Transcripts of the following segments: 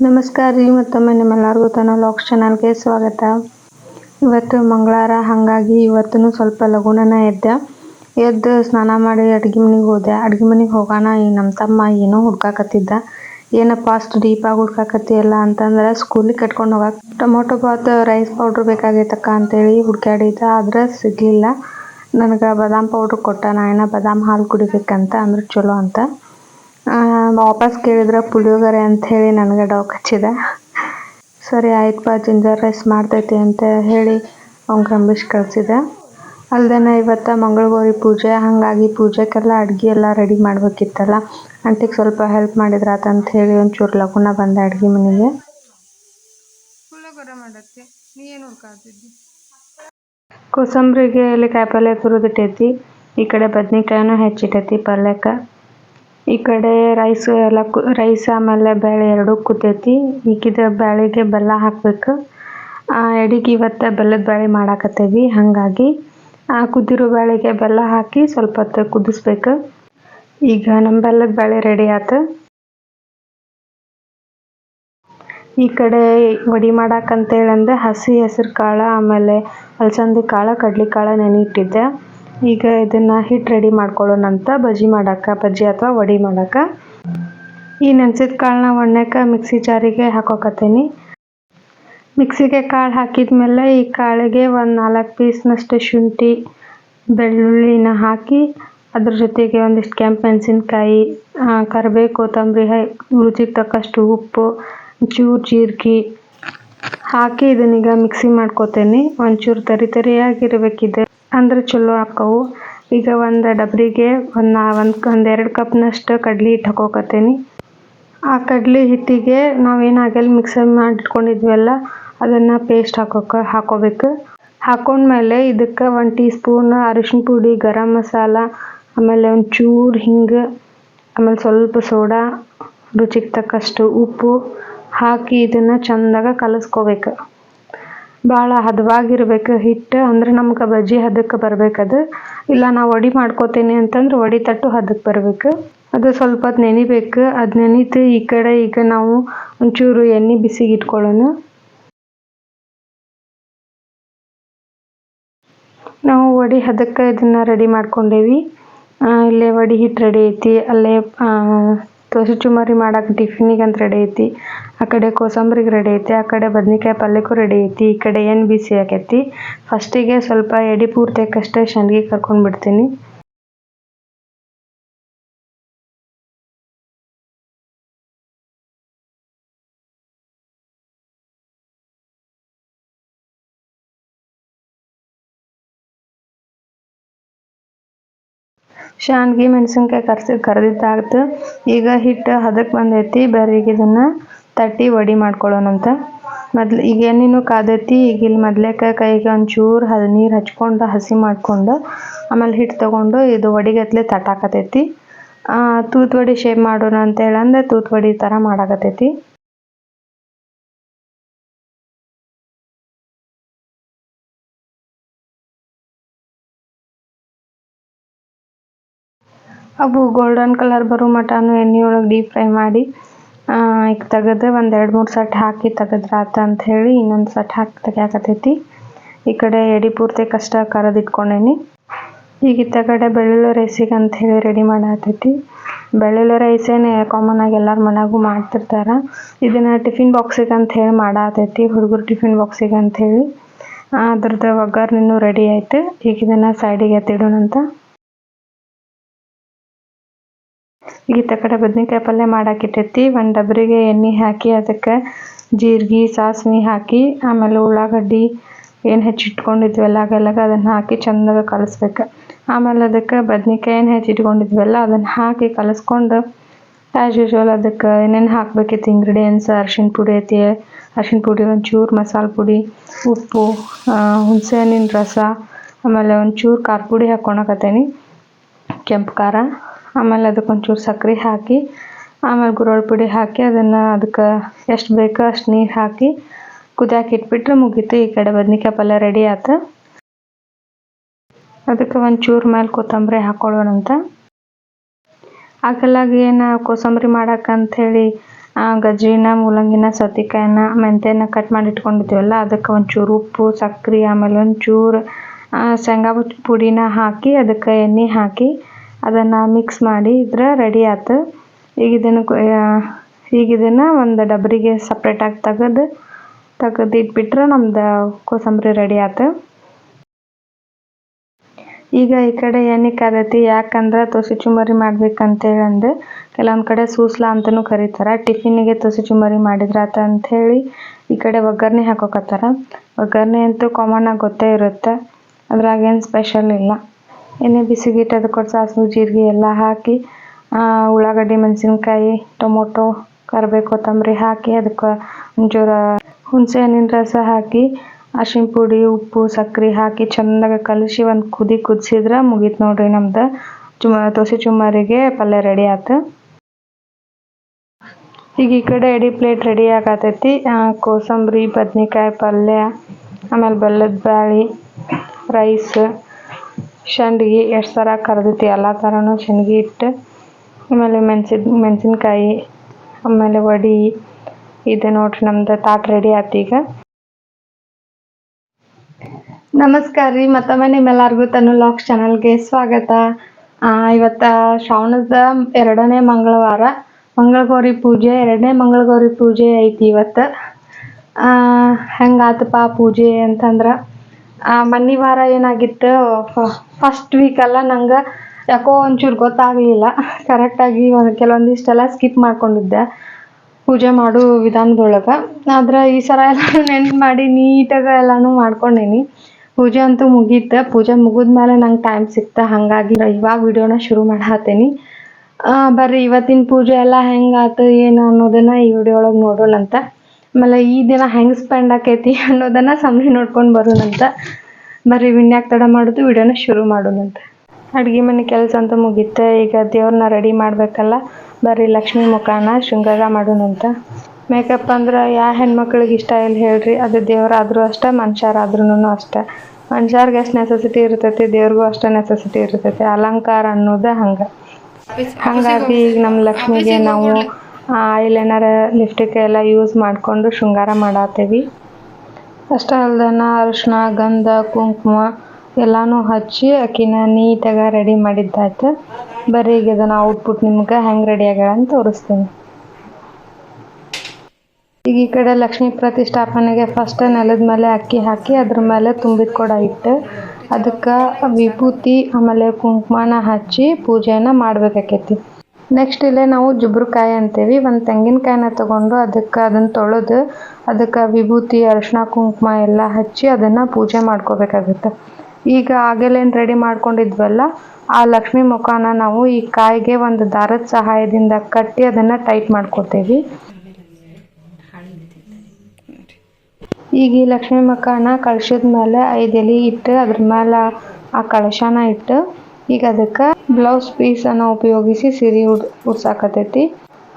ನಮಸ್ಕಾರ ರೀ, ಮತ್ತೊಮ್ಮೆ ನಿಮ್ಮೆಲ್ಲರಿಗೂ ತನ್ನ ಲಾಕ್ಸ್ ಚಾನಲ್ಗೆ ಸ್ವಾಗತ. ಇವತ್ತು ಮಂಗಳವಾರ, ಹಾಗಾಗಿ ಇವತ್ತು ಸ್ವಲ್ಪ ಲಘುನನ ಎದ್ದೆ. ಎದ್ದು ಸ್ನಾನ ಮಾಡಿ ಅಡ್ಗೆ ಮನೆಗೆ ಹೋದೆ. ಅಡ್ಗೆ ಮನೆಗೆ ಹೋಗೋಣ ಈ ನಮ್ಮ ತಮ್ಮ ಏನೋ ಹುಡ್ಕಾಕತ್ತಿದ್ದ. ಏನಪ್ಪ ಅಷ್ಟು ಡೀಪಾಗಿ ಹುಡ್ಕಾಕತ್ತಿಯಲ್ಲ ಅಂತಂದ್ರೆ ಸ್ಕೂಲಿಗೆ ಕಟ್ಕೊಂಡು ಹೋಗಕ್ಕೆ ಟೊಮೊಟೊ ಬಾತ್ ರೈಸ್ ಪೌಡ್ರ್ ಬೇಕಾಗೈತಕ್ಕ ಅಂತೇಳಿ ಹುಡ್ಕಾಡಿದ್ದೆ ಆದ್ರೆ ಸಿಗಲಿಲ್ಲ. ನನಗೆ ಬಾದಾಮ್ ಪೌಡ್ರ್ ಕೊಟ್ಟ, ನಾ ಏನೋ ಬಾದಾಮ್ ಹಾಲು ಕುಡಿಬೇಕಂತ ಅಂದ್ರೆ ಚಲೋ ಅಂತ. ವಾಪಸ್ ಕೇಳಿದ್ರೆ ಪುಳಿಯೋಗರೆ ಅಂತ ಹೇಳಿ ನನಗೆ ಡೌಕ್ ಹಚ್ಚಿದೆ. ಸರಿ ಆಯ್ತು ಬಾ ಜಿಂಜರ್ ರೈಸ್ ಮಾಡ್ತೈತಿ ಅಂತ ಹೇಳಿ ಅವ್ನ ರಂಬಿಸಿ ಕಳಿಸಿದೆ. ಅಲ್ದೇನೆ ಇವತ್ತು ಮಂಗಳಗೌರಿ ಪೂಜೆ ಹಾಗಾಗಿ ಪೂಜೆಗೆಲ್ಲ ಅಡ್ಗೆ ಎಲ್ಲ ರೆಡಿ ಮಾಡಬೇಕಿತ್ತಲ್ಲ. ಆಂಟಿಗೆ ಸ್ವಲ್ಪ ಹೆಲ್ಪ್ ಮಾಡಿದ್ರ ಅಂತ ಹೇಳಿ ಒಂಚೂರು ಲಗುನ ಬಂದೆ ಅಡ್ಗೆ ಮನೆಗೆ. ಮಾಡಕ್ಕೆ ನೀ ಏನು ಕೋಸಂಬರಿಗೆ ಇಲ್ಲಿ ಕಾಯಿಪಲ್ಯ ತುರಿದಿಟ್ಟೈತಿ. ಈ ಕಡೆ ಬದ್ನಿಕಾಯಿನೂ ಹೆಚ್ಚಿಟ್ಟೈತಿ ಪಲ್ಯಕ್ಕೆ ಈ ಕಡೆ ರೈಸ್ ಎಲ್ಲ ರೈಸ್ ಆಮೇಲೆ ಬೇಳೆ ಎರಡೂ ಕುದ್ದೈತಿ ಈಗಿದ ಬ್ಯಾಳಿಗೆ ಬೆಲ್ಲ ಹಾಕ್ಬೇಕು. ಎಡಿಗೆ ಇವತ್ತು ಬೆಲ್ಲದ ಬ್ಯಾಳಿ ಮಾಡಾಕತ್ತೇವಿ, ಹಾಗಾಗಿ ಆ ಕುದ್ದಿರೋ ಬ್ಯಾಳಿಗೆ ಬೆಲ್ಲ ಹಾಕಿ ಸ್ವಲ್ಪ ಹೊತ್ತು ಕುದಿಸ್ಬೇಕು. ಈಗ ನಮ್ಮ ಬೆಲ್ಲದ ಬ್ಯಾಳೆ ರೆಡಿ ಆಯ್ತು ಈ ಕಡೆ ವಡಿ ಮಾಡಾಕಂತೇಳಂದೆ ಹಸಿ ಹೆಸರು ಕಾಳು ಆಮೇಲೆ ಅಲಸಂದಿ ಕಾಳು, ಕಡ್ಲೆ ಕಾಳು ನೆನೆ ಇಟ್ಟಿದ್ದೆ ಈಗ ಇದನ್ನ ಹಿಟ್ಟು ರೆಡಿ ಮಾಡ್ಕೊಳ್ಳೋಣ ಅಂತ. ಬಜ್ಜಿ ಮಾಡಕ್ಕೆ, ಬಜ್ಜಿ ಅಥವಾ ವಡಿ ಮಾಡಕ್ಕೆ. ಈ ನೆನ್ಸಿದ ಕಾಳನ್ನ ಒಣ್ಣಕ್ಕೆ ಮಿಕ್ಸಿ ಜಾರಿಗೆ ಹಾಕೋಕತ್ತೀನಿ. ಮಿಕ್ಸಿಗೆ ಕಾಳು ಹಾಕಿದ್ಮೇಲೆ ಈ ಕಾಳಿಗೆ ಒಂದು ನಾಲ್ಕು ಪೀಸ್ನಷ್ಟು ಶುಂಠಿ, ಬೆಳ್ಳುಳ್ಳಿನ ಹಾಕಿ ಅದ್ರ ಜೊತೆಗೆ ಒಂದಿಷ್ಟು ಕೆಂಪು ಮೆಣಸಿನ್ಕಾಯಿ ಕರಿಬೇವು ಕೊತ್ತಂಬರಿ ರುಚಿಗೆ ತಕ್ಕಷ್ಟು ಉಪ್ಪು ಚೂರು ಜೀರಿಗೆ ಹಾಕಿ ಇದನ್ನೀಗ ಮಿಕ್ಸಿ ಮಾಡ್ಕೋತೀನಿ. ಒಂಚೂರು ತರಿ ತರಿಯಾಗಿರ್ಬೇಕಿದೆ ಅಂದ್ರೆ ಚಲೋ ಆಕ್ಕವು ಈಗ ಒಂದು ಡಬ್ರಿಗೆ ಒಂದು ನಾ ಒಂದು ಒಂದೆರಡು ಕಪ್ನಷ್ಟು ಕಡ್ಲೆ ಹಿಟ್ಟು ಹಾಕೋಕತ್ತೀನಿ. ಆ ಕಡ್ಲೆ ಹಿಟ್ಟಿಗೆ ನಾವೇನು ಆಗಲ್ಲಿ ಮಿಕ್ಸರ್ ಮಾಡಿ ಇಟ್ಕೊಂಡಿದ್ವಲ್ಲ ಅದನ್ನು ಪೇಸ್ಟ್ ಹಾಕೋಕೆ ಹಾಕೋಬೇಕು. ಹಾಕೊಂಡ್ಮೇಲೆ ಇದಕ್ಕೆ ಒಂದು ಟೀ ಸ್ಪೂನ್ ಅರಿಶಿನ ಪುಡಿ, ಗರಂ ಮಸಾಲ, ಆಮೇಲೆ ಒಂದು ಒಂಚೂರು ಹಿಂಗೆ, ಆಮೇಲೆ ಸ್ವಲ್ಪ ಸೋಡಾ, ರುಚಿಗೆ ತಕ್ಕಷ್ಟು ಉಪ್ಪು ಹಾಕಿ ಇದನ್ನು ಚೆಂದಾಗ ಕಲಸ್ಕೋಬೇಕು. ಭಾಳ ಹದವಾಗಿರ್ಬೇಕು. ಹಿಟ್ಟು ಅಂದ್ರೆ ನಮ್ಗೆ ಬಜ್ಜಿ ಹದಕ್ಕೆ ಬರ್ಬೇಕದು. ಇಲ್ಲ ನಾವು ವಡೆ ಮಾಡ್ಕೋತೀನಿ ಅಂತಂದ್ರೆ ವಡೆ ತಟ್ಟು ಹದಕ್ಕೆ ಬರಬೇಕು. ಅದು ಸ್ವಲ್ಪ ಹೊತ್ತು ನೆನಿಬೇಕು. ಅದು ನೆನೀತು ಈ ಕಡೆ ಈಗ ನಾವು ಒಂಚೂರು ಎಣ್ಣೆ ಬಿಸಿಗೆ ಇಟ್ಕೊಳ್ಳೋಣ. ನಾವು ವಡೆ ಹದಕ್ಕೆ ಇದನ್ನು ರೆಡಿ ಮಾಡ್ಕೊಂಡೇವಿ. ಇಲ್ಲೇ ವಡೆ ಹಿಟ್ಟು ರೆಡಿ ಐತಿ. ಅಲ್ಲೇ ದೋಸೆ ಚುಮರಿ ಮಾಡಕ್ಕೆ ಟಿಫಿನಿಗೆ ಅಂತ ರೆಡಿ ಐತಿ. ಆ ಕಡೆ ಕೋಸಂಬರಿಗೆ ರೆಡಿ ಐತಿ, ಆ ಕಡೆ ಬದ್ನೆಕಾಯಿ ಪಲ್ಯಕ್ಕೂ ರೆಡಿ ಐತಿ, ಈ ಕಡೆ ಏನು ಬಿಸಿ ಆಗೈತಿ ಫಸ್ಟಿಗೆ ಸ್ವಲ್ಪ ಎಡೆ ಪೂರ್ತಕ್ಕಷ್ಟೇ ಸಂಡ್ಗೆ ಕರ್ಕೊಂಡು ಬಿಡ್ತೀನಿ. ಶಾನ್ಗಿ ಮೆಣಸಿನ್ಕಾಯಿ ಕರ್ಸಿ, ಕರ್ದಿದ್ದಾಗ್ತು. ಈಗ ಹಿಟ್ಟು ಹದಕ್ಕೆ ಬಂದೈತಿ. ಬರ್ರಿಗೆ ಇದನ್ನು ತಟ್ಟಿ ವಡಿ ಮಾಡ್ಕೊಳ್ಳೋಣಂತ ಮೊದ್ಲು ಈಗ ಎಣ್ಣೆನೂ ಕಾದೈತಿ. ಈಗ ಇಲ್ಲಿ ಮೊದ್ಲೇಕ ಕೈಗೆ ಒಂಚೂರು ಹ, ನೀರು ಹಚ್ಕೊಂಡು ಹಸಿ ಮಾಡಿಕೊಂಡು, ಆಮೇಲೆ ಹಿಟ್ಟು ತೊಗೊಂಡು ಇದು ವಡಿಗತ್ಲೆ ತಟ್ಟಾಕತೈತಿ. ತೂತು ವಡಿ ಶೇಪ್ ಮಾಡೋಣ ಅಂತೇಳಂದ್ರೆ ತೂತು ವಡಿ ಥರ ಮಾಡಾಕತೈತಿ. ಅವು ಗೋಲ್ಡನ್ ಕಲರ್ ಬರೋ ಮಟನು ಎಣ್ಣೆ ಒಳಗೆ ಡೀಪ್ ಫ್ರೈ ಮಾಡಿ ಈಗ ತೆಗೆದು ಒಂದು ಎರಡು ಮೂರು ಸಟ್ ಹಾಕಿ ತೆಗೆದ್ರಾತ ಅಂತ ಹೇಳಿ ಇನ್ನೊಂದು ಸಟ್ ಹಾಕಿ ತೆಗಿಯಾಕತ್ತೈತಿ. ಈ ಕಡೆ ಎಡಿ ಪೂರ್ತಿ ಕಷ್ಟ ಕರೆದಿಟ್ಕೊಂಡೇನಿ ಈಗ ಇತ್ತ ಕಡೆ ಬೆಳ್ಳುಳ್ಳಿ ರೈಸಿಗೆ ಅಂತ ಹೇಳಿ ರೆಡಿ ಮಾಡತೈತಿ ಬೆಳ್ಳುಳ್ಳಿ ರೈಸೇನೆ ಕಾಮನ್ ಆಗಿ ಎಲ್ಲರ ಮನೆಗೂ ಮಾಡ್ತಿರ್ತಾರೆ. ಇದನ್ನು ಟಿಫಿನ್ ಬಾಕ್ಸಿಗೆ ಅಂತ ಹೇಳಿ ಮಾಡಾತೈತಿ ಹುಡುಗರು ಟಿಫಿನ್ ಬಾಕ್ಸಿಗೆ ಅಂತ ಹೇಳಿ. ಅದ್ರದ್ದು ಒಗ್ಗರ್ಣೆನೂ ರೆಡಿ ಆಯ್ತು. ಈಗ ಇದನ್ನು ಸೈಡಿಗೆ ಎತ್ತಿಡೋಣಂತ. ಈಗಿತ್ತ ಕಡೆ ಬದ್ನಿಕಾಯಿ ಪಲ್ಯ ಮಾಡಾಕಿಟ್ಟೈತಿ ಒಂದು ಡಬ್ರಿಗೆ ಎಣ್ಣೆ ಹಾಕಿ, ಅದಕ್ಕೆ ಜೀರಿಗೆ, ಸಾಸ್ವೆ ಹಾಕಿ, ಆಮೇಲೆ ಉಳ್ಳಾಗಡ್ಡಿ ಏನು ಹೆಚ್ಚಿಟ್ಕೊಂಡಿದ್ವಲ್ಲ ಅವೆಲ್ಲಗ ಅದನ್ನು ಹಾಕಿ ಚೆಂದಾಗ ಕಲಸ್ಬೇಕು. ಆಮೇಲೆ ಅದಕ್ಕೆ ಬದ್ನಿಕಾಯಿ ಏನು ಹೆಚ್ಚಿಟ್ಕೊಂಡಿದ್ವಲ್ಲ ಅದನ್ನು ಹಾಕಿ ಕಲಸ್ಕೊಂಡು ಆ್ಯಸ್ ಯೂಶ್ವಲ್ ಅದಕ್ಕೆ ಏನೇನು ಹಾಕ್ಬೇಕಿತ್ತು ಇಂಗ್ರೀಡಿಯೆಂಟ್ಸ್ ಅರ್ಶಿಣ ಪುಡಿ ಐತಿ, ಅರ್ಶಿಣ ಪುಡಿ ಒಂಚೂರು ಮಸಾಲೆ ಪುಡಿ, ಉಪ್ಪು ಹುಣಸೆ ಹಣ್ಣಿನ ರಸ, ಆಮೇಲೆ ಒಂಚೂರು ಖಾರ ಪುಡಿ ಹಾಕ್ಕೊಳಕತ್ತೀನಿ ಕೆಂಪು ಖಾರ. ಆಮೇಲೆ ಅದಕ್ಕೆ ಒಂಚೂರು ಸಕ್ಕರೆ ಹಾಕಿ, ಆಮೇಲೆ ಗುರೋಳ್ ಪುಡಿ ಹಾಕಿ, ಅದನ್ನು ಅದಕ್ಕೆ ಎಷ್ಟು ಬೇಕೋ ಅಷ್ಟು ನೀರು ಹಾಕಿ ಕುದಿಯಾಕೆ ಇಟ್ಬಿಟ್ರೆ ಮುಗೀತು. ಈ ಕಡೆ ಬದ್ನಿಕಾಯಿ ಪಲ್ಯ ರೆಡಿ ಆಯ್ತು ಅದಕ್ಕೆ ಒಂಚೂರು ಮೇಲೆ ಕೊತ್ತಂಬರಿ ಹಾಕ್ಕೊಳ್ಳೋಣ ಅಂತ. ಕಲ್ಲಾಗ ಏನು ಕೋಸಂಬರಿ ಮಾಡಕ್ಕೆ ಗಜ್ಜರಿನ ಮೂಲಂಗಿನ, ಸೌತೆಕಾಯಿನ, ಮೆಂತ್ಯನ ಕಟ್ ಮಾಡಿ ಇಟ್ಕೊಂಡಿದ್ದೀವಲ್ಲ ಅದಕ್ಕೆ ಒಂಚೂರು ಉಪ್ಪು ಸಕ್ಕರೆ ಆಮೇಲೆ ಒಂಚೂರು ಶೇಂಗಾ ಪುಡಿನ ಹಾಕಿ, ಅದಕ್ಕೆ ಎಣ್ಣೆ ಹಾಕಿ ಅದನ್ನು ಮಿಕ್ಸ್ ಮಾಡಿ ಇದ್ರೆ ರೆಡಿ ಆಯ್ತು ಈಗ ಇದನ್ನು ಈಗ ಇದನ್ನು ಒಂದು ಡಬ್ರಿಗೆ ಸಪ್ರೇಟಾಗಿ ತೆಗೆದು ತೆಗೆದು ಇಟ್ಬಿಟ್ರೆ ನಮ್ದು ಕೋಸಂಬರಿ ರೆಡಿ ಆಯ್ತು ಈಗ ಈ ಕಡೆ ಎಣ್ಣೆ ಕಾದೈತಿ, ಯಾಕಂದ್ರೆ ತುಸಿ ಚುಮ್ಮರಿ ಮಾಡ್ಬೇಕಂತೇಳಿ ಅಂದು ಕೆಲವೊಂದು ಕಡೆ ಸೂಸ್ಲ ಅಂತಲೂ ಕರೀತಾರೆ. ಟಿಫಿನಿಗೆ ತೊಸಿ ಚುಮ್ಮರಿ ಮಾಡಿದ್ರಾತ ಅಂಥೇಳಿ ಈ ಕಡೆ ಒಗ್ಗರಣೆ ಹಾಕೋಕತ್ತಾರ. ಒಗ್ಗರಣೆ ಅಂತೂ ಕಾಮನ್ ಆಗಿ ಗೊತ್ತೇ ಇರುತ್ತೆ. ಅದ್ರಾಗೇನು ಸ್ಪೆಷಲ್ ಇಲ್ಲ. ಎಣ್ಣೆ ಬಿಸಿಗಿಟ್ಟು ಅದಕ್ಕೆ ಸಾಸಿವೆ ಜೀರಿಗೆ ಎಲ್ಲ ಹಾಕಿ ಉಳ್ಳಾಗಡ್ಡಿ, ಮೆಣಸಿನ್ಕಾಯಿ, ಟೊಮೊಟೊ, ಕರಿಬೇವು, ಕೊತ್ತಂಬರಿ ಹಾಕಿ ಅದಕ್ಕೆ ಒಂಚೂರು ಹುಣಸೆ ಹಣ್ಣಿನ ರಸ ಹಾಕಿ ಅರ್ಶಿನ ಪುಡಿ, ಉಪ್ಪು, ಸಕ್ರೆ ಹಾಕಿ ಚೆನ್ನಾಗಿ ಕಲಸಿ ಒಂದು ಕುದಿ ಕುದಿಸಿದ್ರೆ ಮುಗೀತು ನೋಡ್ರಿ ನಮ್ದು. ಚುಮ ದೋಸೆ ಚುಮಾರಿಗೆ ಪಲ್ಯ ರೆಡಿ ಆಯ್ತು ಈಗ ಈ ಕಡೆ ಎಡಿ ಪ್ಲೇಟ್ ರೆಡಿ ಆಗತೈತಿ. ಕೋಸಂಬರಿ, ಬದ್ನಿಕಾಯಿ ಪಲ್ಯ, ಆಮೇಲೆ ಬೆಲ್ಲದ ಬ್ಯಾಳಿ, ರೈಸ್ ಸಂಡ್ಗಿ ಎಷ್ಟು ಥರ ಕರ್ದೈತಿ ಎಲ್ಲ ಥರನೂ ಸಂಡ್ಗಿ ಇಟ್ಟು, ಆಮೇಲೆ ಮೆಣ್ಸಿನ ಮೆಣಸಿನ್ಕಾಯಿ ಆಮೇಲೆ ವಡಿ, ಇದು ನೋಡ್ರಿ ನಮ್ದು ತಾಟ್ ರೆಡಿ ಆಯ್ತು ಈಗ. ನಮಸ್ಕಾರ ರೀ, ಮತ್ತೊಮ್ಮೆ ನಿಮ್ಮೆಲ್ಲರಿಗೂ ತನು ಲಾಕ್ಸ್ ಚಾನಲ್ಗೆ ಸ್ವಾಗತ. ಇವತ್ತ ಶ್ರಾವಣದ ಎರಡನೇ ಮಂಗಳವಾರ, ಮಂಗಳಗೌರಿ ಪೂಜೆ, ಎರಡನೇ ಮಂಗಳಗೌರಿ ಪೂಜೆ ಐತಿ ಇವತ್ತು. ಹೆಂಗಾತಪ್ಪ ಪೂಜೆ ಅಂತಂದ್ರೆ? ಮನ್ನಿ ವಾರ ಏನಾಗಿತ್ತು? ಫಸ್ಟ್ ವೀಕೆಲ್ಲ ನಂಗೆ ಯಾಕೋ ಒಂಚೂರು ಗೊತ್ತಾಗಲಿಲ್ಲ. ಕರೆಕ್ಟಾಗಿ ಒಂದು ಕೆಲವೊಂದಿಷ್ಟೆಲ್ಲ ಸ್ಕಿಪ್ ಮಾಡ್ಕೊಂಡಿದ್ದೆ. ಪೂಜೆ ಮಾಡೋ ವಿಧಾನದೊಳಗೆ. ಆದ್ರೆ ಈ ಸಲ ಎಲ್ಲ ನೆನ್ಪು ಮಾಡಿ ನೀಟಾಗಿ ಎಲ್ಲನೂ ಮಾಡ್ಕೊಂಡೇನಿ. ಪೂಜೆ ಅಂತೂ ಮುಗೀತು. ಪೂಜೆ ಮುಗಿದ್ಮೇಲೆ ನಂಗೆ ಟೈಮ್ ಸಿಕ್ತ. ಹಾಗಾಗಿ ಇವಾಗ ವಿಡಿಯೋನ ಶುರು ಮಾಡತ್ತೀನಿ ಬರ್ರಿ, ಇವತ್ತಿನ ಪೂಜೆ ಎಲ್ಲ ಹೆಂಗಾತು ಏನು ಅನ್ನೋದನ್ನ ಈ ವಿಡಿಯೋ ಒಳಗೆ ನೋಡೋಣಂತ. ಆಮೇಲೆ ಈ ದಿನ ಹೆಂಗೆ ಸ್ಪೆಂಡ್ ಆಕೈತಿ ಅನ್ನೋದನ್ನ ಸಮಯ ನೋಡ್ಕೊಂಡು ಬರೋಣಂತ. ಬರ್ರಿ ವಿನ್ಯಾಕ್ ತಡ ಮಾಡೋದು ವಿಡಿಯೋನ ಶುರು ಮಾಡೋಣಂತ ಅಡುಗೆ ಮನೆ ಕೆಲಸ ಅಂತ ಮುಗಿತೆ ಈಗ ದೇವ್ರನ್ನ ರೆಡಿ ಮಾಡಬೇಕಲ್ಲ. ಬರ್ರಿ ಲಕ್ಷ್ಮೀ ಮುಖಾನ ಶೃಂಗಾರ ಮಾಡೋಣಂತ ಮೇಕಪ್ ಅಂದ್ರೆ ಯಾವ ಹೆಣ್ಮಕ್ಳಿಗೆ ಇಷ್ಟ ಇಲ್ಲ ಹೇಳ್ರಿ ಅದು ದೇವರಾದರೂ ಅಷ್ಟೇ ಮನುಷ್ಯರಾದ್ರೂ ಅಷ್ಟೇ. ಮನುಷ್ಯರ್ಗೆ ಎಷ್ಟು ನೆಸೆಸಿಟಿ ಇರ್ತೈತಿ ದೇವ್ರಿಗೂ ಅಷ್ಟೇ ನೆಸೆಸಿಟಿ ಇರ್ತೈತಿ. ಅಲಂಕಾರ ಅನ್ನೋದು ಹಂಗೆ. ಹಂಗಾಗಿ ಈಗ ನಮ್ಮ ಲಕ್ಷ್ಮಿಗೆ ನಾವು ಐಲೈನರ್ ಲಿಪ್ಸ್ಟಿಕ್ ಎಲ್ಲ ಯೂಸ್ ಮಾಡಿಕೊಂಡು ಶೃಂಗಾರ ಮಾಡತ್ತೀವಿ ಅಷ್ಟೇ ಅಲ್ದನ ಅರಿಶಿನ ಗಂಧ, ಕುಂಕುಮ ಎಲ್ಲಾನು ಹಚ್ಚಿ ಆಕಿನ ನೀಟಾಗಿ ರೆಡಿ ಮಾಡಿದ್ದಾಯ್ತು. ಬರೀ ಈಗ ಇದನ್ನ ಔಟ್ಪುಟ್ ನಿಮ್ಗೆ ಹೆಂಗೆ ರೆಡಿ ಆಗ್ಯಾಳ ಅಂತ ತೋರಿಸ್ತೀನಿ. ಈಗ ಈ ಕಡೆ ಲಕ್ಷ್ಮೀ ಪ್ರತಿಷ್ಠಾಪನೆಗೆ ಫಸ್ಟ್ ನೆಲದ ಮೇಲೆ ಅಕ್ಕಿ ಹಾಕಿ ಅದ್ರ ಮೇಲೆ ತುಂಬಿದ ಕೊಡ ಇಟ್ಟು ಅದಕ್ಕೆ ವಿಭೂತಿ, ಆಮೇಲೆ ಕುಂಕುಮನ ಹಚ್ಚಿ ಪೂಜೆಯನ್ನು ಮಾಡ್ಬೇಕಾಕೈತಿ. ನೆಕ್ಸ್ಟ್ ಇಲ್ಲೇ ನಾವು ಜುಬ್ರಕಾಯಿ ಅಂತೀವಿ. ಒಂದು ತೆಂಗಿನಕಾಯಿನ ತಗೊಂಡು ಅದಕ್ಕೆ ಅದನ್ನ ತೊಳೆದು ಅದಕ್ಕೆ ವಿಭೂತಿ ಅರಿಶಿನ ಕುಂಕುಮ ಎಲ್ಲ ಹಚ್ಚಿ ಅದನ್ನು ಪೂಜೆ ಮಾಡ್ಕೋಬೇಕಾಗುತ್ತೆ. ಈಗ ಆಗಲೇನು ರೆಡಿ ಮಾಡ್ಕೊಂಡಿದ್ವಲ್ಲ, ಆ ಲಕ್ಷ್ಮೀ ಮುಖಾನ ನಾವು ಈ ಕಾಯಿಗೆ ಒಂದು ದಾರದ ಸಹಾಯದಿಂದ ಕಟ್ಟಿ ಅದನ್ನು ಟೈಟ್ ಮಾಡ್ಕೊತೀವಿ ಈಗ ಈ ಲಕ್ಷ್ಮೀ ಮುಖಾನ ಕಳಶದ ಮೇಲೆ ಐದು ಎಲೆ ಇಟ್ಟು ಅದ್ರ ಮೇಲೆ ಆ ಕಳಶನ ಇಟ್ಟು ಈಗ ಅದಕ್ಕೆ ಬ್ಲೌಸ್ ಪೀಸನ್ನು ಉಪಯೋಗಿಸಿ ಸೀರೆ ಉಡ್ ಉಡ್ಸಾಕತೈತಿ.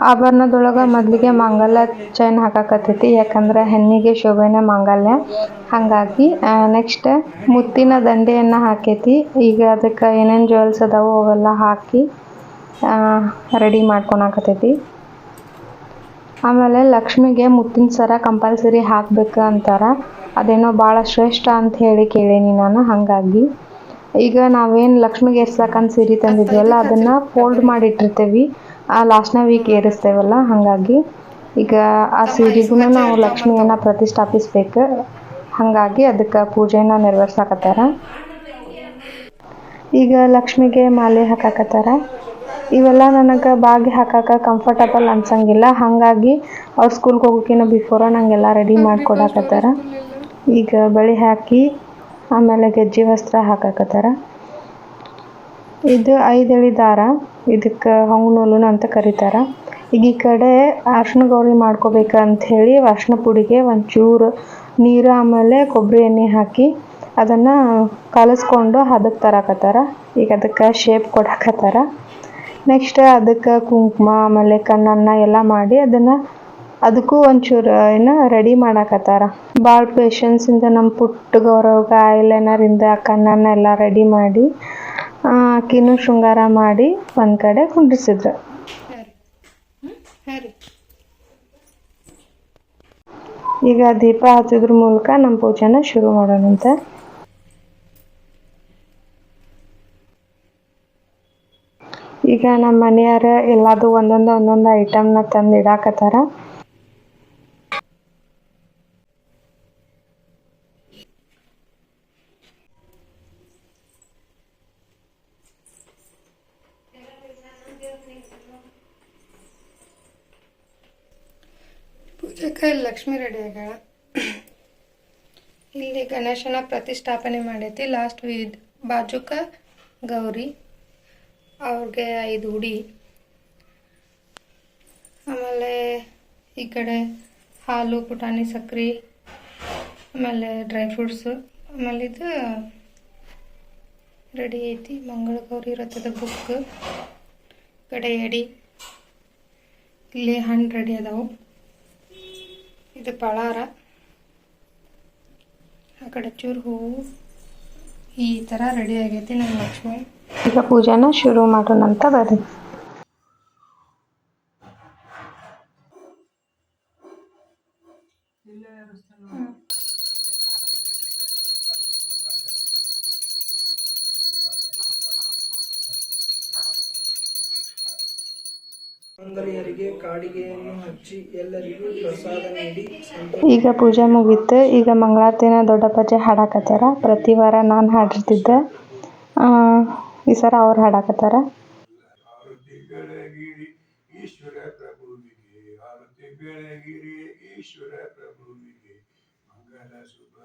ಆಭರಣದೊಳಗೆ ಮೊದಲಿಗೆ ಮಾಂಗಲ್ಯ ಚೈನ್ ಹಾಕಾಕತ್ತೈತಿ ಯಾಕಂದ್ರೆ ಹೆಣ್ಣಿಗೆ ಶೋಭೆನೆ ಮಾಂಗಲ್ಯ. ಹಾಗಾಗಿ ನೆಕ್ಸ್ಟ್ ಮುತ್ತಿನ ದಂಡೆಯನ್ನು ಹಾಕೈತಿ. ಈಗ ಅದಕ್ಕೆ ಏನೇನು ಜ್ಯುವೆಲ್ಸ್ ಅದಾವೋ ಅವೆಲ್ಲ ಹಾಕಿ ರೆಡಿ ಮಾಡ್ಕೊಳಕತ್ತೈತಿ ಆಮೇಲೆ ಲಕ್ಷ್ಮಿಗೆ ಮುತ್ತಿನ ಸರ ಕಂಪಲ್ಸರಿ ಹಾಕ್ಬೇಕು ಅಂತಾರ. ಅದೇನೋ ಭಾಳ ಶ್ರೇಷ್ಠ ಅಂತ ಹೇಳಿ ಕೇಳೀನಿ ನಾನು, ಹಾಗಾಗಿ. ಈಗ ನಾವೇನು ಲಕ್ಷ್ಮಿಗೆ ಏರ್ಸಕ್ಕಂತ ಸೀರೆ ತಂದಿದ್ವಲ್ಲ, ಅದನ್ನು ಫೋಲ್ಡ್ ಮಾಡಿ ಇಟ್ಟಿರ್ತೀವಿ ಆ ಲಾಸ್ಟ್ನ ವೀಕ್ ಏರಿಸ್ತೇವಲ್ಲ, ಹಾಗಾಗಿ. ಈಗ ಆ ಸೀರೆಗೂ ನಾವು ಲಕ್ಷ್ಮಿಯನ್ನು ಪ್ರತಿಷ್ಠಾಪಿಸ್ಬೇಕು. ಹಾಗಾಗಿ ಅದಕ್ಕೆ ಪೂಜೆನ ನೆರವೇರ್ಸಾಕತ್ತಾರ. ಈಗ ಲಕ್ಷ್ಮಿಗೆ ಮಾಲೆ ಹಾಕಾಕತ್ತಾರ. ಇವೆಲ್ಲ ನನಗೆ ಬಾಗಿ ಹಾಕಕ್ಕೆ ಕಂಫರ್ಟಬಲ್ ಅನ್ಸಂಗಿಲ್ಲ. ಹಾಗಾಗಿ ಅವ್ರು ಸ್ಕೂಲ್ಗೆ ಹೋಗೋಕ್ಕಿಂತ ಬಿಫೋರ ನಂಗೆಲ್ಲ ರೆಡಿ ಮಾಡಿಕೊಡಕತ್ತಾರ. ಈಗ ಬಳೆ ಹಾಕಿ ಆಮೇಲೆ ಗೆಜ್ಜೆ ವಸ್ತ್ರ ಹಾಕಾಕತ್ತಾರ. ಇದು ಐದಳಿ ದಾರ. ಇದಕ್ಕೆ ಹೊಂಗ್ನೂಲು ಅಂತ ಕರೀತಾರೆ. ಈಗ ಈ ಕಡೆ ಅರ್ಶಿನ ಗೌರಿ ಮಾಡ್ಕೋಬೇಕು ಅಂತ ಹೇಳಿ ಅರ್ಶಿನ ಪುಡಿಗೆ ಒಂಚೂರು ನೀರು ಆಮೇಲೆ ಕೊಬ್ಬರಿ ಎಣ್ಣೆ ಹಾಕಿ ಅದನ್ನು ಕಲಸ್ಕೊಂಡು ಹದಕ್ಕೆ ತರಾಕತ್ತಾರ. ಈಗ ಅದಕ್ಕೆ ಶೇಪ್ ಕೊಡಾಕತ್ತಾರ ನೆಕ್ಸ್ಟ್ ಅದಕ್ಕೆ ಕುಂಕುಮ, ಆಮೇಲೆ ಕಣ್ಣನ್ನ ಎಲ್ಲ ಮಾಡಿ ಅದನ್ನು ಅದಕ್ಕೂ ಒಂಚೂರು ಏನು ರೆಡಿ ಮಾಡಾಕತ್ತಾರ. ಭಾಳ ಪೇಷನ್ಸಿಂದ ನಮ್ಮ ಪುಟ್ಟ ಗೌರವ್ಗೆ ಐಲೈನರಿಂದ ಕಣ್ಣನ್ನ ಎಲ್ಲ ರೆಡಿ ಮಾಡಿ ಆಕಿನೂ ಶೃಂಗಾರ ಮಾಡಿ ಒಂದು ಕಡೆ ಕುಂಡ್ರಿಸಿದ್ರು. ಹ್ಞೂ ಈಗ ದೀಪ ಹಚ್ಚಿದ್ರ ಮೂಲಕ ನಮ್ಮ ಪೂಜೆನ ಶುರು ಮಾಡೋಣಂತೆ ಈಗ ನಮ್ಮ ಮನೆಯವ್ರ ಎಲ್ಲದು ಒಂದೊಂದು ಒಂದೊಂದು ಐಟಮ್ನ ತಂದು ಇಡಾಕತ್ತಾರ. ಲಕ್ಷ್ಮಿ ರೆಡಿ ಆಗ್ಯಾಳ ಇಲ್ಲಿ ಗಣೇಶನ ಪ್ರತಿಷ್ಠಾಪನೆ ಮಾಡೈತಿ. ಲಾಸ್ಟ್ ವಿದ್ ಬಾಜುಕ ಗೌರಿ. ಅವ್ರಿಗೆ ಐದು ಉಡಿ ಆಮೇಲೆ ಈ ಕಡೆ ಹಾಲು, ಪುಟಾಣಿ, ಸಕ್ರಿ, ಆಮೇಲೆ ಡ್ರೈ ಫ್ರೂಟ್ಸು ಆಮೇಲೆ ಇದು ರೆಡಿ ಐತಿ. ಮಂಗಳ ಗೌರಿ ರಥದ ಬುಕ್ ಕಡೆ ಎಡಿ. ಇಲ್ಲಿ ಹಣ್ಣು ರೆಡಿ ಅದಾವು. ಇದು ಪಳಾರ. ಆ ಕಡೆ ಚೂರು ಹೂವು ಈ ತರ ರೆಡಿ ಆಗೈತಿ ನಮ್ಮ ಲಕ್ಷ್ಮಿ. ಈಗ ಪೂಜೆನ ಶುರು ಮಾಡೋಣ ಅಂತ ಬರ್ರಿ ಸುಂದರಿಯರಿಗೆ ಕಾಡಿಗೆಯನ್ನು ಹಚ್ಚಿ ಎಲ್ಲರಿಗೂ ಪ್ರಸಾದ ನೀಡಿ ಈಗ ಪೂಜೆ ಮುಗೀತು. ಈಗ ಮಂಗಳಾರತಿನ ದೊಡ್ಡಪ್ಪಾಜಿ ಹಾಡಾಕತ್ತಾರ. ಪ್ರತಿ ವಾರ ನಾನು ಹಾಡಿರ್ತಿದ್ದೆ. ಆ, ಈ ಸರ ಅವ್ರು ಹಾಡಾಕತ್ತಾರ. ಈಶ್ವರ ಪ್ರಭುವಿಗೆ. ಆರತಿ ಬೆಳಗಿರಿ ಈಶ್ವರ ಪ್ರಭುವಿಗೆ. ಮಂಗಲ ಶುಭ.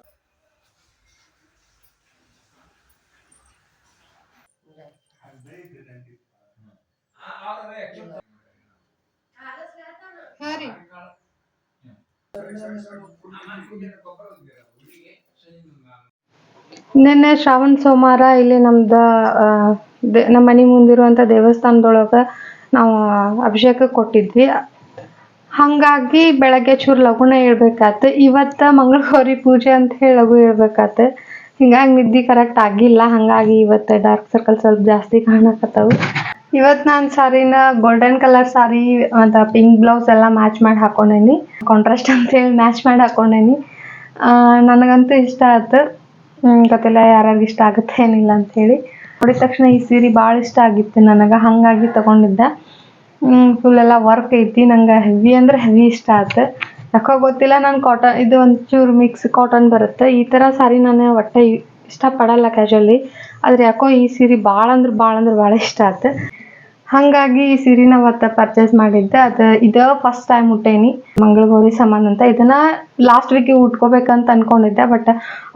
ಹಾಂ ರೀ ನಿನ್ನೆ ಶ್ರಾವಣ ಸೋಮವಾರ ಇಲ್ಲಿ ನಮ್ದು ನಮ್ಮ ಮನೆ ಮುಂದಿರುವಂತ ದೇವಸ್ಥಾನದೊಳಗೆ ನಾವು ಅಭಿಷೇಕ ಕೊಟ್ಟಿದ್ವಿ. ಹಂಗಾಗಿ ಬೆಳಗ್ಗೆ ಚೂರು ಲಘುನ ಹೇಳ್ಬೇಕಾತು. ಇವತ್ತು ಮಂಗಳಗೌರಿ ಪೂಜೆ ಅಂತ ಹೇಳಿ ಲಘು ಹೇಳ್ಬೇಕಾತು. ಹಿಂಗಾಗಿ ನಿದ್ದೆ ಕರೆಕ್ಟ್ ಆಗಿಲ್ಲ. ಹಂಗಾಗಿ ಇವತ್ತು ಡಾರ್ಕ್ ಸರ್ಕಲ್ ಸ್ವಲ್ಪ ಜಾಸ್ತಿ ಕಾಣಕತ್ತವು. ಇವತ್ತು ನಾನು ಸಾರಿನ ಗೋಲ್ಡನ್ ಕಲರ್ ಸಾರಿ, ಮತ್ತು ಪಿಂಕ್ ಬ್ಲೌಸ್ ಎಲ್ಲ ಮ್ಯಾಚ್ ಮಾಡಿ ಹಾಕೊಂಡೇನಿ. ಕಾಂಟ್ರಾಸ್ಟ್ ಅಂತೇಳಿ ಮ್ಯಾಚ್ ಮಾಡಿ ಹಾಕೊಂಡೇನಿ. ನನಗಂತೂ ಇಷ್ಟ ಆಯ್ತು ಗೊತ್ತಿಲ್ಲ ಯಾರ್ಯಾರಿಗೆ ಇಷ್ಟ ಆಗುತ್ತೆ ಏನಿಲ್ಲ ಅಂತೇಳಿ ನೋಡಿದ ತಕ್ಷಣ ಈ ಸೀರೆ ಭಾಳ ಇಷ್ಟ ಆಗಿತ್ತು ನನಗೆ, ಹಾಗಾಗಿ ತಗೊಂಡಿದ್ದೆ. ಫುಲ್ ಎಲ್ಲ ವರ್ಕ್ ಐತಿ. ನಂಗೆ ಹೆವಿ ಅಂದ್ರೆ ಹೆವಿ ಇಷ್ಟ ಆಯ್ತು ಯಾಕೋ ಗೊತ್ತಿಲ್ಲ, ನಾನು ಕಾಟನ್ ಇದು ಒಂಚೂರು ಮಿಕ್ಸ್ ಕಾಟನ್ ಬರುತ್ತೆ. ಈ ಥರ ಸಾರಿ ನಾನು ಒಟ್ಟೆ ಇಷ್ಟಪಡಲ್ಲ ಕ್ಯಾಶುವಲಿ ಆದ್ರೆ ಯಾಕೋ ಈ ಸೀರೆ ಭಾಳ ಅಂದ್ರೆ ಭಾಳ ಅಂದ್ರೆ ಭಾಳ ಇಷ್ಟ ಆಯ್ತು ಹಾಗಾಗಿ ಈ ಸೀರೆನ ಅವತ್ತು ಪರ್ಚೇಸ್ ಮಾಡಿದ್ದೆ. ಅದು ಇದ ಫಸ್ಟ್ ಟೈಮ್ ಉಟ್ಟೇನಿ. ಮಂಗಳಗೌರಿ ಸಂಬಂಧ ಅಂತ. ಇದನ್ನ ಲಾಸ್ಟ್ ವೀಕ್ ಉಟ್ಕೋಬೇಕಂತ ಅನ್ಕೊಂಡಿದ್ದೆ. ಬಟ್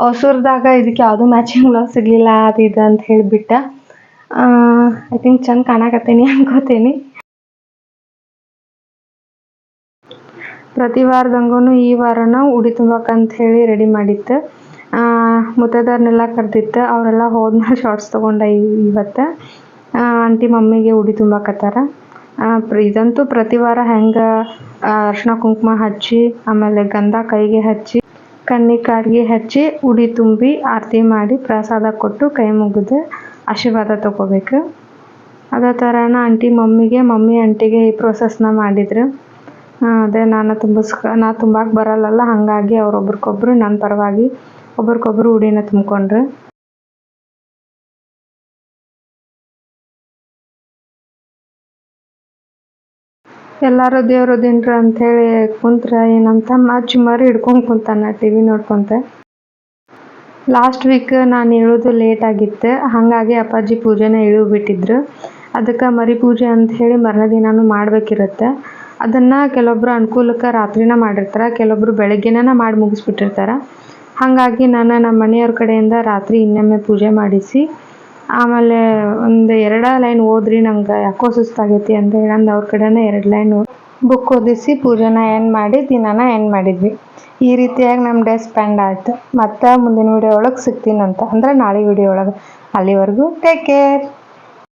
ಹೊಸೂರ್ದಾಗ ಇದಕ್ಕೆ ಯಾವುದು ಮ್ಯಾಚಿಂಗ್ ಬ್ಲೌಸ್ ಸಿಗಲಿಲ್ಲ, ಅದು ಇದು ಅಂತ ಹೇಳಿಬಿಟ್ಟೆ. ಐ ಥಿಂಕ್ ಚಂದ ಕಾಣಕತ್ತೀನಿ ಅನ್ಕೋತೀನಿ. ಪ್ರತಿ ವಾರದಂಗೂ ಈ ವಾರನ ಉಡಿ ತುಂಬಕಂತ ಹೇಳಿ ರೆಡಿ ಮಾಡಿತ್ತು. ಮುತ್ತೈದವ್ರನ್ನೆಲ್ಲ ಕರೆದಿತ್ತು ಅವರೆಲ್ಲ ಹೋದ್ಮೇಲೆ ಶಾರ್ಟ್ಸ್ ತೊಗೊಂಡೆ ಇವತ್ತು. ಆಂಟಿ ಮಮ್ಮಿಗೆ ಉಡಿ ತುಂಬಾಕತ್ತಾರ. ಇದಂತೂ ಪ್ರತಿ ವಾರ ಹೆಂಗೆ ಅರ್ಶಿನ ಕುಂಕುಮ ಹಚ್ಚಿ, ಆಮೇಲೆ ಗಂಧ ಕೈಗೆ ಹಚ್ಚಿ ಕಣ್ಣಿಗೆ ಕಾಡಿಗೆ ಹಚ್ಚಿ ಉಡಿ ತುಂಬಿ ಆರತಿ ಮಾಡಿ ಪ್ರಸಾದ ಕೊಟ್ಟು ಕೈ ಮುಗಿದು ಆಶೀರ್ವಾದ ತಗೋಬೇಕು. ಅದೇ ಥರನ ಆಂಟಿ ಮಮ್ಮಿಗೆ, ಮಮ್ಮಿ ಆಂಟಿಗೆ ಈ ಪ್ರೊಸೆಸ್ನ ಮಾಡಿದ್ರು. ಅದೇ ನಾನು ತುಂಬಿಸ್ಕ ನಾ ತುಂಬಕ್ಕೆ ಬರಲ್ಲಲ್ಲ, ಹಾಗಾಗಿ ಅವ್ರೊಬ್ರಿಗೊಬ್ರು ನನ್ನ ಪರವಾಗಿ ಒಬ್ರಿಗೊಬ್ರು ಉಡಿನ ತುಂಬಿಕೊಂಡ್ರೆ? ಎಲ್ಲರೂ ದೇವ್ರು ಅಂತ ಹೇಳಿ ಕುಂತ್ರ ನಮ್ಮ ತಮ್ಮ ಮರಿ ಹಿಡ್ಕೊಂಡು ಕುಂತಾನ ಟಿ ವಿ ನೋಡ್ಕೊಂತ. ಲಾಸ್ಟ್ ವೀಕ್ ನಾನು ಇಳೋದು ಲೇಟ್ ಆಗಿತ್ತು. ಹಾಗಾಗಿ ಅಪ್ಪಾಜಿ ಪೂಜೆನ ಇಳಿವು ಬಿಟ್ಟಿದ್ರು. ಅದಕ್ಕೆ ಮರಿ ಪೂಜೆ ಅಂತ ಹೇಳಿ ಮರಣ ದಿನಾನು ಮಾಡಬೇಕಿರುತ್ತೆ. ಅದನ್ನು ಕೆಲವೊಬ್ರು ಅನುಕೂಲಕ್ಕೆ ರಾತ್ರಿನ ಮಾಡಿರ್ತಾರೆ, ಕೆಲವೊಬ್ರು ಬೆಳಗ್ಗೆನೇ ಮಾಡಿ ಮುಗಿಸ್ಬಿಟ್ಟಿರ್ತಾರೆ. ಹಾಗಾಗಿ ನಾನು ನಮ್ಮ ಮನೆಯವ್ರ ಕಡೆಯಿಂದ ರಾತ್ರಿ ಇನ್ನೊಮ್ಮೆ ಪೂಜೆ ಮಾಡಿಸಿ, ಆಮೇಲೆ ಒಂದು ಎರಡ ಲೈನ್ ಓದ್ರಿ ನಂಗೆ ಯಾಕೋ ಸುಸ್ತಾಗೈತಿ ಅಂತ ಹೇಳಿ ಅಂದ್ ಅವ್ರ ಕಡೆನೇ ಎರಡು ಲೈನ್ ಬುಕ್ ಓದಿಸಿ ಪೂಜೆನ ಏನು ಮಾಡಿ, ದಿನಾನ ಏನು ಮಾಡಿದ್ವಿ. ಈ ರೀತಿಯಾಗಿ ನಮ್ಮ ಡೇ ಸ್ಪೆಂಡ್ ಆಯ್ತು. ಮತ್ತೆ ಮುಂದಿನ ವಿಡಿಯೋ ಒಳಗೆ ಸಿಗ್ತೀನಂತ ಅಂದ್ರೆ ನಾಳೆ ವಿಡಿಯೋ ಒಳಗೆ. ಅಲ್ಲಿವರೆಗೂ ಟೇಕ್ ಕೇರ್